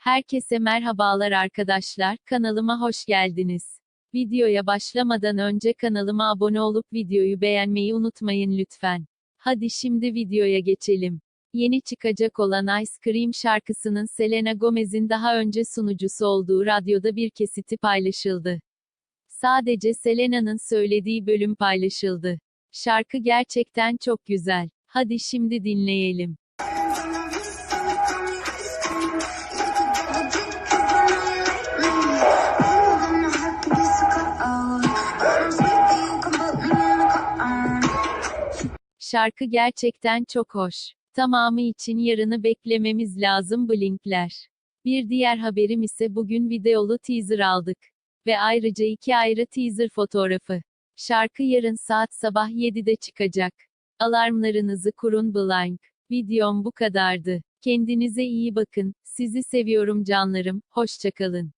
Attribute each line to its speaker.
Speaker 1: Herkese merhabalar arkadaşlar, kanalıma hoş geldiniz. Videoya başlamadan önce kanalıma abone olup videoyu beğenmeyi unutmayın lütfen. Hadi şimdi videoya geçelim. Yeni çıkacak olan Ice Cream şarkısının Selena Gomez'in daha önce sunucusu olduğu radyoda bir kesiti paylaşıldı. Sadece Selena'nın söylediği bölüm paylaşıldı. Şarkı gerçekten çok güzel. Hadi şimdi dinleyelim. Şarkı gerçekten çok hoş. Tamamı için yarını beklememiz lazım Blinkler. Bir diğer haberim ise bugün videolu teaser aldık. Ve ayrıca iki ayrı teaser fotoğrafı. Şarkı yarın saat sabah 7'de çıkacak. Alarmlarınızı kurun Blank. Videom bu kadardı. Kendinize iyi bakın. Sizi seviyorum canlarım. Hoşçakalın.